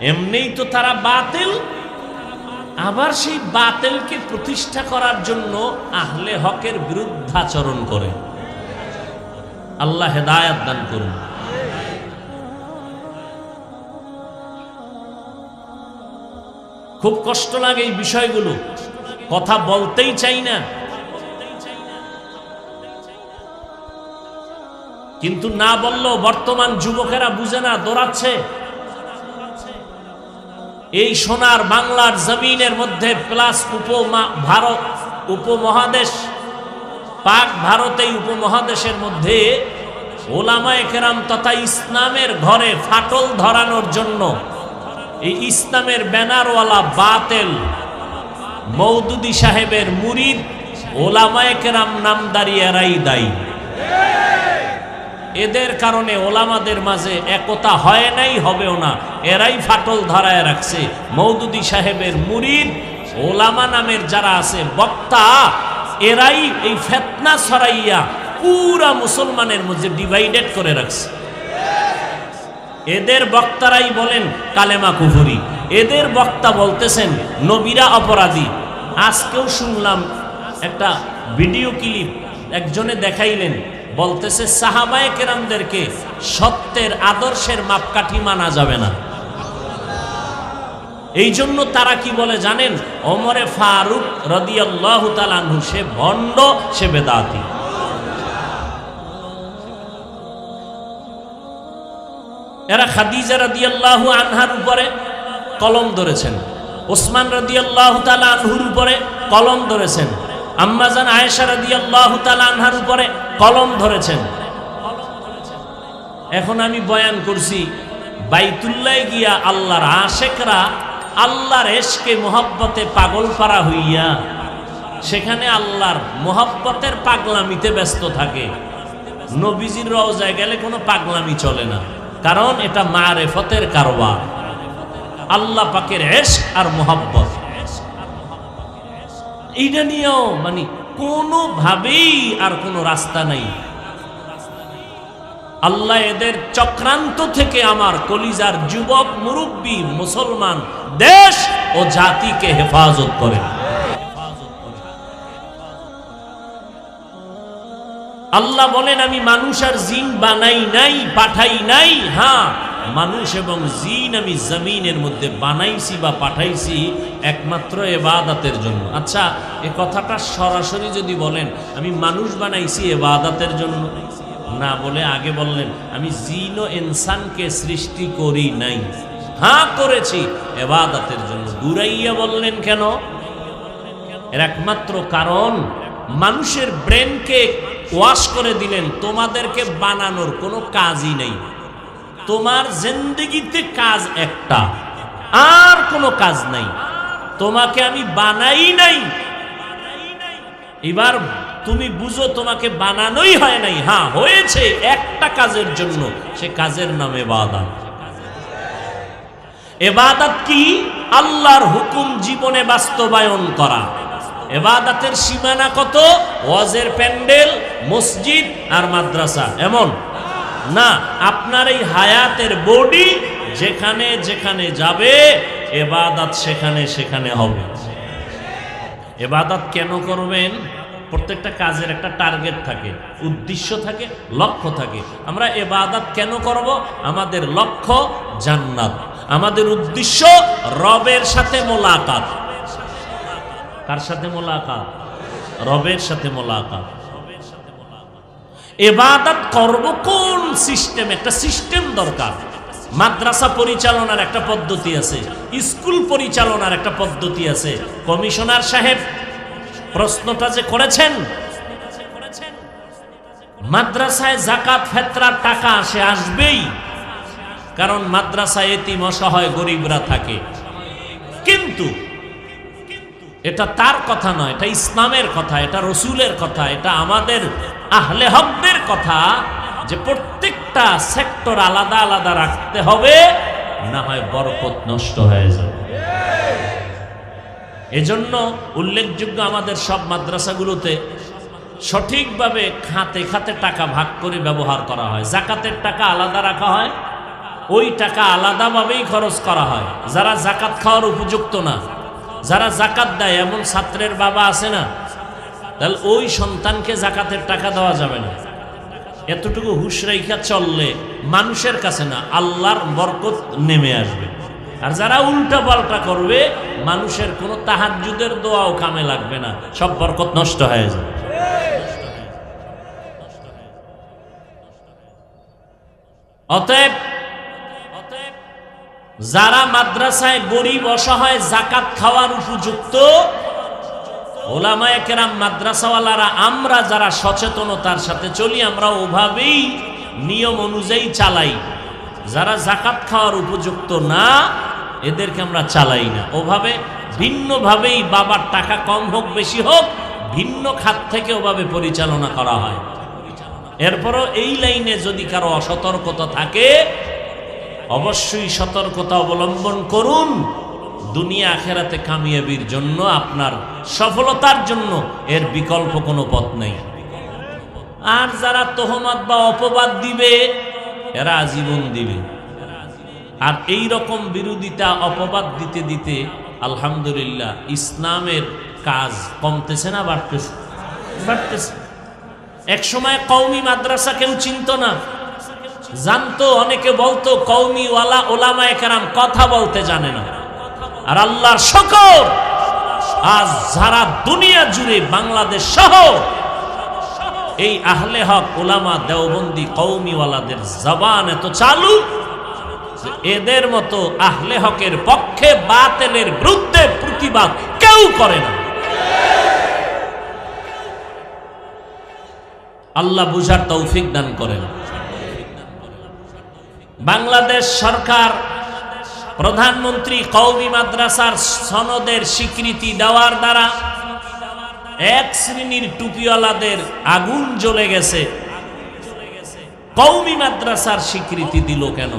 এমনিই তো তারা বাতিল। আবার সেই বাতিলকে প্রতিষ্ঠা করার জন্য আহলে হকের বিরুদ্ধাচরণ করে। আল্লাহ হেদায়াত দান করুন। খুব কষ্ট লাগে এই বিষয়গুলো। কথা বলতেই চাই না। কিন্তু না বললেও বর্তমান যুবকেরা বুঝে না, দৌড়াচ্ছে। এই সোনার বাংলার জমিনের মধ্যে প্লাস উপমা- ভারত উপমহাদেশ, পাক ভারত এই উপমহাদেশের মধ্যে ওলামায়ে কেরাম তথা ইসলামের ঘরে ফাটল ধরানোর জন্য এই ইসলামের ব্যানারওয়ালা বাতেল মৌদুদি সাহেবের মুরিদ ওলামায়ে কেরাম নামদারি এরাই দায়ী। এদের কারণে ওলামাদের মাঝে একতা হয় নাই, হবেও না। এরাই ফাটল ধরায় রাখছে। মৌদুদি সাহেবের মুরিদ, ওলামা নামের যারা আছে, বক্তা, এরাই এই ফেতনা ছড়াইয়া পুরা মুসলমানের মধ্যে ডিভাইডেড করে রাখছে। এদের বক্তারাই বলেন, কালেমা কুফুরি। এদের বক্তা বলতেছেন, নবীরা অপরাধী। আজকেও শুনলাম একটা ভিডিও ক্লিপ, একজনে দেখাইলেন বলতেছে সাহাবায়ে কেরামদেরকে সত্যের আদর্শের মাপকাঠি মানা যাবে না। এই জন্য তারা কি বলে জানেন? অমরে ফারুক রদিয়াল্লাহ সে ভণ্ড, সে বেদাতি। এরা খাদিজা রাদিয়াল্লাহু আনহার উপরে কলম ধরেছেন। ওসমান রাদিয়াল্লাহু তাআলা আনহুর উপরে কলম ধরেছেন। আম্মাজান আয়েশা রাদিয়াল্লাহু তাআলা আনহার উপরে কলম ধরেছেন। এখন আমি বয়ান করছি বাইতুল্লায় গিয়া আল্লাহর আশেকরা, আল্লাহর এশকে মোহাব্বতে পাগল পারা হইয়া, সেখানে আল্লাহর মোহাব্বতের পাগলামিতে ব্যস্ত থাকে। নবীজির রওজায় গেলে কোনো পাগলামি চলে না, কারণ এটা মারেফতের কারবার। আল্লাহ পাকের এশক আর মোহাব্বত। এইটা নিয়েও মানে কোনোভাবেই আর কোনো রাস্তা নাই। আল্লাহ এদের চক্রান্ত থেকে আমার কলিজার যুবক, মুরব্বী, মুসলমান, দেশ ও জাতিকে হেফাজত করে আল্লাহ বলেন, আমি মানুষ আর জিন বানাই নাই, পাঠাই নাই। হ্যাঁ মানুষ এবং জিন আমি জমিনের মধ্যে বানাইছি বা পাঠাইছি একমাত্র এবাদাতের জন্য। আচ্ছা এ কথাটা সরাসরি যদি বলেন, আমি মানুষ বানাইছি এবাদাতের জন্য? না বলে আগে বললেন, আমি জিন ইনসানকে সৃষ্টি করি নাই। হ্যাঁ করেছি, এবাদাতের জন্য। দূরাইয়া বললেন কেন? এর একমাত্র কারণ, মানুষের ব্রেনকে ওয়াশ করে দিলেন, তোমাদেরকে বানানোর কোনো কাজই নেই। তোমার জিন্দগিতে কাজ একটা। আর কোনো কাজ নাই। তোমাকে আমি বানাই নাই। এবার তুমি বুঝো তোমাকে বানানোই হয় নাই। হ্যাঁ হয়েছে একটা কাজের জন্য। সে কাজের নামে বাদাত এবাদাত কি? আল্লাহর হুকুম জীবনে বাস্তবায়ন করা। এবাদাতের সীমানা কত? ওয়াজের প্যান্ডেল, মসজিদ আর মাদ্রাসা। এমন। না, আপনার এই হায়াতের বডি যেখানে যেখানে যাবে, এবাদাত সেখানে সেখানে হবে। এবাদাত কেন করবেন? প্রত্যেকটা কাজের একটা টার্গেট থাকে, উদ্দেশ্য থাকে, লক্ষ্য থাকে। আমরা এবাদাত কেন করব? আমাদের লক্ষ্য জান্নাত। আমাদের উদ্দেশ্য রবের সাথে মোলাকাত। কার সাথে মোলাকাত? রবের সাথে মোলাকাত। এবাদাত করব কোন সিস্টেম একটা সিস্টেম দরকার। মাদ্রাসা পরিচালনার একটা পদ্ধতি আছে, স্কুল পরিচালনার একটা পদ্ধতি আছে। কমিশনার সাহেব, প্রশ্নটা যে করেছেন? মাদ্রাসায় জাকাত ফেতরার টাকা আসে আসবেই। কারণ মাদ্রাসায় এতিম, অসহায়, গরিবরা থাকে। কিন্তু এটা তার কথা নয়, এটা ইসলামের কথা, এটা রসুলের কথা, এটা আমাদের আহলে হকদের কথা যে প্রত্যেকটা সেক্টর আলাদা আলাদা রাখতে হবে, না হয় বরকত নষ্ট হয়ে যাবে। এজন্য উল্লেখযোগ্য আমাদের সব মাদ্রাসাগুলোতে সঠিকভাবে খাতে খাতে টাকা ভাগ করে ব্যবহার করা হয়। জাকাতের টাকা আলাদা রাখা হয়, ওই টাকা আলাদাভাবেই খরচ করা হয়। যারা জাকাত খাওয়ার উপযুক্ত না, যারা জাকাত দেয়, এমন ছাত্রের বাবা আছে না তাহলে ওই সন্তানকে জাকাতের টাকা দেওয়া যাবে না। এতটুকু হুশ রেখা চললে মানুষের কাছে না, আল্লাহর বরকত নেমে আসবে। আর যারা উল্টা পাল্টা করবে, মানুষের কোনো তাহাজুদের দোয়াও কামে লাগবে না। সব বরকত নষ্ট হয়ে যাবে। অতএব, যারা মাদ্রাসায় গরিব অসহায় জাকাত খাওয়ার উপযুক্ত ওলামায় কেরাম, মাদ্রাসাওয়ালারা, আমরা যারা সচেতনতার সাথে চলি, আমরা ওভাবেই নিয়ম অনুযায়ী চালাই। যারা জাকাত খাওয়ার উপযুক্ত না, এদেরকে আমরা চালাই না। ওভাবে ভিন্নভাবেই বাবার টাকা কম হোক, বেশি হোক, ভিন্ন খাত থেকে ওভাবে পরিচালনা করা হয়। এরপরও এই লাইনে যদি কারও অসতর্কতা থাকে, অবশ্যই সতর্কতা অবলম্বন করুন। দুনিয়া আখেরাতে কামিয়াবির জন্য, আপনার সফলতার জন্য এর বিকল্প কোনো পথ নেই। আর যারা তোহমত বা অপবাদ দিবে, এরা আজীবন দিবে। আর এই রকম বিরোধিতা, অপবাদ দিতে দিতে, আলহামদুলিল্লাহ, ইসলামের কাজ কমতেছে না, বাড়তেছে। বাড়তেছে। এক সময় কৌমি মাদ্রাসা কেউ চিনত না। জানতো, অনেকে বলতো কৌমি ওয়ালা ওলামা কথা বলতে জানে না। আর আল্লাহর শকর। আজ সারা দুনিয়া জুড়ে বাংলাদেশ সহ এই আহলে হক ওলামা দেওবন্দি কৌমিওয়ালাদের জবান এত চালু এদের মতো আহলে হকের পক্ষে বাতেলের বিরুদ্ধে প্রতিবাদ কেউ করে না। আল্লাহ বুঝার তৌফিক দান করেন। বাংলাদেশ সরকার প্রধানমন্ত্রী কৌমি মাদ্রাসার সনদের স্বীকৃতি দেওয়ার দ্বারা এক শ্রেণির টুপিওয়ালাদের আগুন জ্বলে গেছে। কৌমি মাদ্রাসার স্বীকৃতি দিল কেন?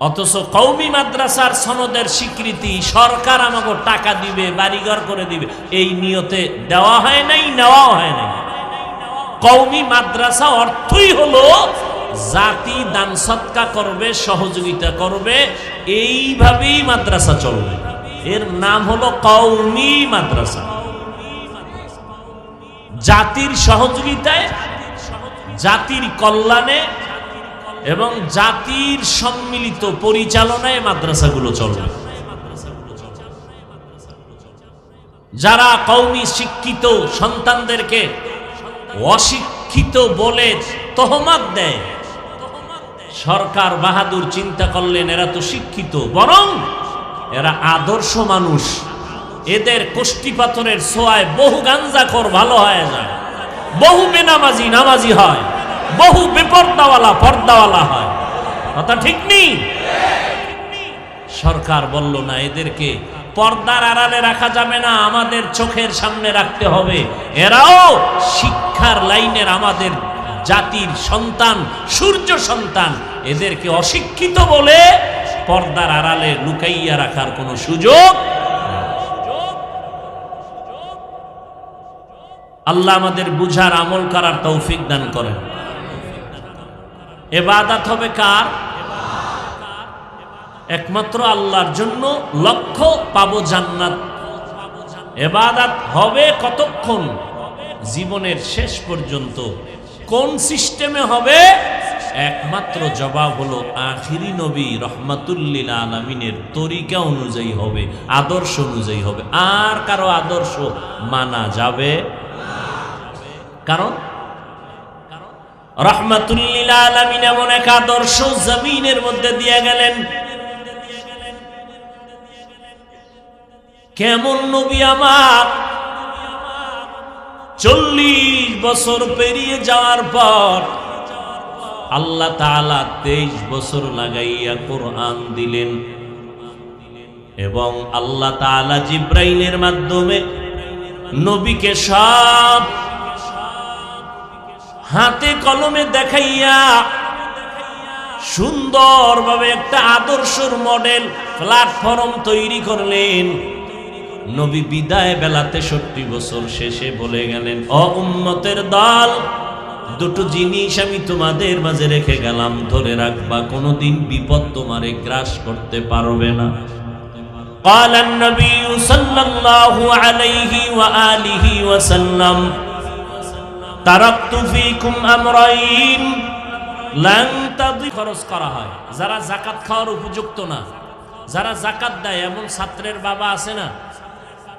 অথচ কৌমি মাদ্রাসার সনদের স্বীকৃতি সরকার আমাকে টাকা দিবে, বাড়িঘর করে দিবে। এই নিয়তে দেওয়া হয় নাই নেওয়া হয় নাই। কৌমি মাদ্রাসা অর্থই হলো জাতি দান সৎকা করবে, সহযোগিতা করবে, এইভাবেই মাদ্রাসা চলবে। এর নাম হলো কৌমি মাদ্রাসা। জাতির সহযোগিতায়, জাতির কল্যাণে এবং জাতির সম্মিলিত পরিচালনায় মাদ্রাসাগুলো চলবে। যারা কৌমি শিক্ষিত সন্তানদেরকে অশিক্ষিত বলে তহমাত দেয় সরকার বাহাদুর চিন্তা করলেন, এরা তো শিক্ষিত, বরং এরা আদর্শ মানুষ। এদের কোষ্টি পাথরের ছোঁয়ায় বহু গাঞ্জাখর ভালো হয়ে যায় বহু বেনামাজি নামাজি হয়। বহু বেপর্দাওয়ালা পর্দাওয়ালা হয়। কথা ঠিক নেই? সরকার বলল, না, এদেরকে পর্দার আড়ালে রাখা যাবে না, আমাদের চোখের সামনে রাখতে হবে। এরাও শিক্ষার লাইনের আমাদের জাতির সন্তান, সূর্য সন্তান, এদেরকে অশিক্ষিত বলে পর্দার আড়ালে লুকাইয়া রাখার কোনো সুযোগ আল্লাহ আমাদের বুঝার, আমল করার তৌফিক দান করেন। এবাদাত হবে কার? একমাত্র আল্লাহর জন্য লক্ষ্য পাবো জান্নাত। এবাদাত হবে কতক্ষণ? জীবনের শেষ পর্যন্ত। কোন সিস্টেমে হবে? একমাত্র জবাব হলো আখিরি নবী রহমাতুল্লিল আলমিনের তরিকা অনুযায়ী হবে, আদর্শ অনুযায়ী হবে। আর কারও আদর্শ মানা যাবে? কারণ? রহমাতুল্লিল আলমিন এমন এক আদর্শ জমিনের মধ্যে দিয়ে গেলেন। কেমন নবী আমার? চল্লিশ বছর পেরিয়ে যাওয়ার পর আল্লাহ তাআলা তেইশ বছর লাগাইয়া কোরআন দিলেন। এবং আল্লাহ তাআলা জিব্রাইলের মাধ্যমে নবীকে সব হাতে কলমে দেখাইয়া সুন্দরভাবে একটা আদর্শর মডেল, প্ল্যাটফর্ম তৈরি করলেন। নবী বিদায় বেলা তেষট্টি বছর শেষে বলে গেলেন অ উম্মতের দল দুটো জিনিস আমি তোমাদের মাঝে রেখে গেলাম ধরে রাখবা কোনোদিন বিপদ তোমারে গ্রাস করতে পারবে না قال النبي صلى الله عليه وآله وسلم تركت فيكم أمرين لن تضيع খরচ করা হয় যারা জাকাত খাওয়ার উপযুক্ত না যারা জাকাত দেয় এমন ছাত্রের বাবা আছে না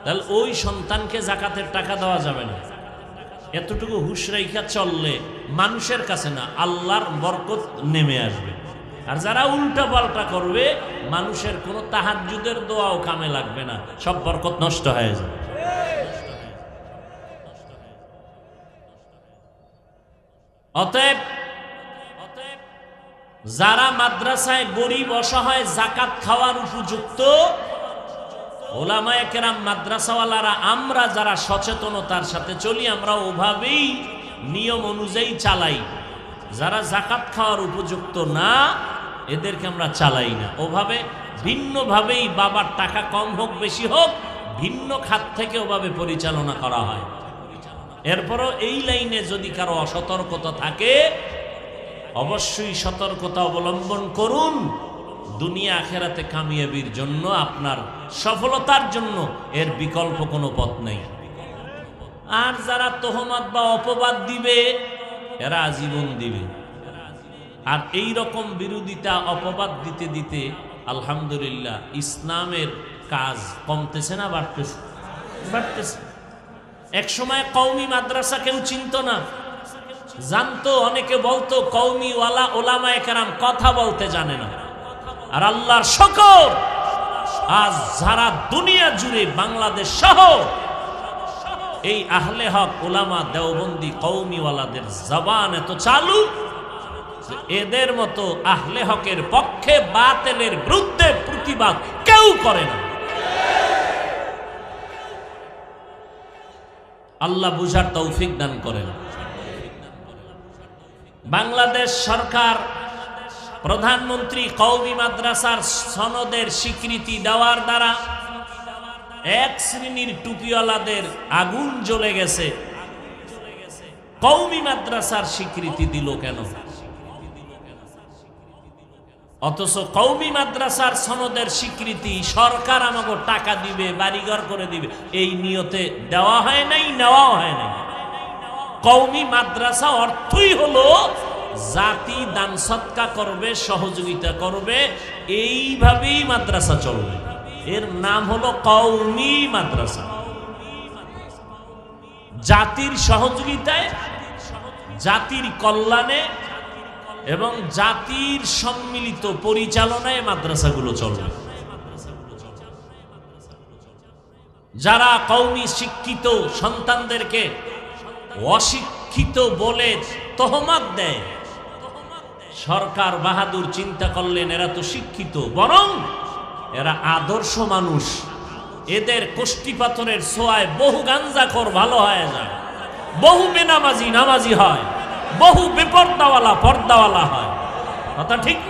তাহলে ওই সন্তানকে জাকাতের টাকা দেওয়া যাবে না। এতটুকু হুশ রেখা চললে মানুষের কাছে না, আল্লাহর বরকত নেমে আসবে। আর যারা উল্টা পাল্টা করবে, মানুষের কোনো তাহাজ্জুদের দোয়াও কামে লাগবে না। সব বরকত নষ্ট হয়ে যাবে। অতএব, যারা মাদ্রাসায় গরিব অসহায় জাকাত খাওয়ার উপযুক্ত ওলামায়ে কেরাম, মাদ্রাসাওয়ালারা, আমরা যারা সচেতনতার সাথে চলি, আমরা ওভাবেই নিয়ম অনুযায়ী চালাই। যারা জাকাত খাওয়ার উপযুক্ত না, এদেরকে আমরা চালাই না। ওভাবে ভিন্নভাবেই বাবার টাকা কম হোক, বেশি হোক, ভিন্ন খাত থেকে ওভাবে পরিচালনা করা হয়। এরপরও এই লাইনে যদি কারও অসতর্কতা থাকে, অবশ্যই সতর্কতা অবলম্বন করুন। দুনিয়া আখেরাতে কামিয়াবির জন্য, আপনার সফলতার জন্য এর বিকল্প কোনো পথ নেই। আর যারা তোহমত বা অপবাদ দিবে, এরা আজীবন দিবে। আর এই রকম বিরোধিতা, অপবাদ দিতে দিতে, আলহামদুলিল্লাহ, ইসলামের কাজ কমতেছে না, বাড়তেছে। বাড়তেছে। এক সময় কৌমি মাদ্রাসা কেউ চিনত না। জানতো, অনেকে বলতো কৌমি ওয়ালা ওলামা একরাম কথা বলতে জানে না। আর আল্লাহর শকর। আজ সারা দুনিয়া জুড়ে বাংলাদেশ সহ এই আহলে হক ওলামা দেওবন্দি কৌমিওয়ালাদের জবান এত চালু এদের মতো আহলে হকের পক্ষে বাতেলের বিরুদ্ধে প্রতিবাদ কেউ করে না। আল্লাহ বুঝার তৌফিক দান করেন। বাংলাদেশ সরকার প্রধানমন্ত্রী কৌমি মাদ্রাসার সনদের স্বীকৃতি দেওয়ার দ্বারা এক শ্রেণির টুপিওয়ালাদের আগুন জ্বলে গেছে। কৌমি মাদ্রাসার স্বীকৃতি দিল কেন? অথচ কৌমি মাদ্রাসার সনদের স্বীকৃতি সরকার আমাকে টাকা দিবে, বাড়িঘর করে দিবে। এই নিয়তে দেওয়া হয় নাই, নেওয়াও হয় নাই। কৌমি মাদ্রাসা অর্থই হলো জাতি দান সৎকা করবে, সহযোগিতা করবে, এইভাবেই মাদ্রাসা চলবে। এর নাম হলো কৌমি মাদ্রাসা। জাতির সহযোগিতায়, জাতির কল্যাণে এবং জাতির সম্মিলিত পরিচালনায় মাদ্রাসাগুলো চলবে। যারা কৌমি শিক্ষিত সন্তানদেরকে অশিক্ষিত বলে তহমাত দেয় সরকার বাহাদুর চিন্তা করলেন, এরা তো শিক্ষিত, বরং এরা আদর্শ মানুষ। এদের কোষ্টি পাথরের সোয়ায় বহু গাঞ্জাখর ভালো হয় না। বহু বেনামাজি নামাজি হয়। বহু বেপর্দাওয়ালা, পর্দাওয়ালা হয়। কথা ঠিক নেই?